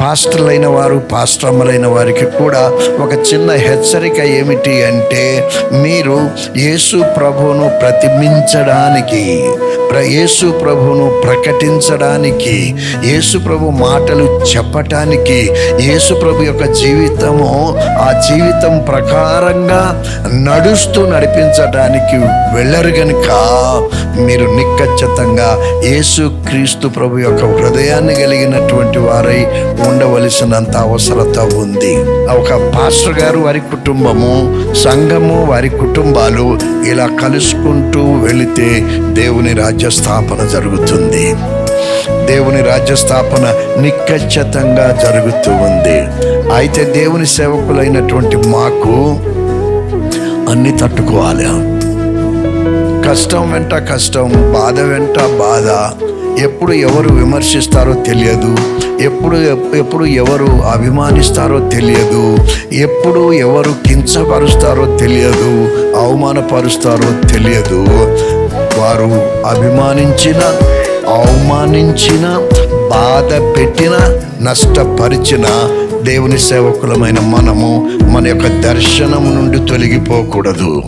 పాస్టర్లైన వారు పాస్టమ్మలైన వారికి కూడా ఒక చిన్న హెచ్చరిక ఏమిటి అంటే మీరు యేసు ప్రభువును ప్రతిబించడానికి ప్ర యేసు ప్రభువును ప్రకటించడానికి యేసు ప్రభు మాటలు చెప్పటానికి యేసు ప్రభు యొక్క జీవితము ఆ జీవితం ప్రకారంగా నడుస్తూ నడిపించడానికి వెళ్ళరు గనుక మీరు నిక్కచ్చితంగా యేసు క్రీస్తు ప్రభు యొక్క హృదయాన్ని కలిగినటువంటి వారై ఉండవలసినంత అవసరత ఉంది. ఒక పాస్టర్ గారు వారి కుటుంబము సంఘము వారి కుటుంబాలు ఇలా కలుసుకుంటూ వెళితే దేవుని రాజ్య స్థాపన జరుగుతుంది. దేవుని రాజ్య స్థాపన నిక్కచ్చితంగా జరుగుతూ ఉంది. అయితే దేవుని సేవకులైనటువంటి మాకు అన్ని తట్టుకోవాలి? కష్టం వెంట కష్టం బాధ వెంట బాధ ఎప్పుడు ఎవరు విమర్శిస్తారో తెలియదు. ఎప్పుడు ఎప్పుడు ఎవరు అభిమానిస్తారో తెలియదు. ఎప్పుడు ఎవరు కించపరుస్తారో తెలియదు. అవమానపరుస్తారో తెలియదు. వారు అభిమానించిన అవమానించిన బాధ పెట్టిన నష్టపరిచిన దేవుని సేవకులమైన మనము మన యొక్క దర్శనం నుండి తొలగిపోకూడదు.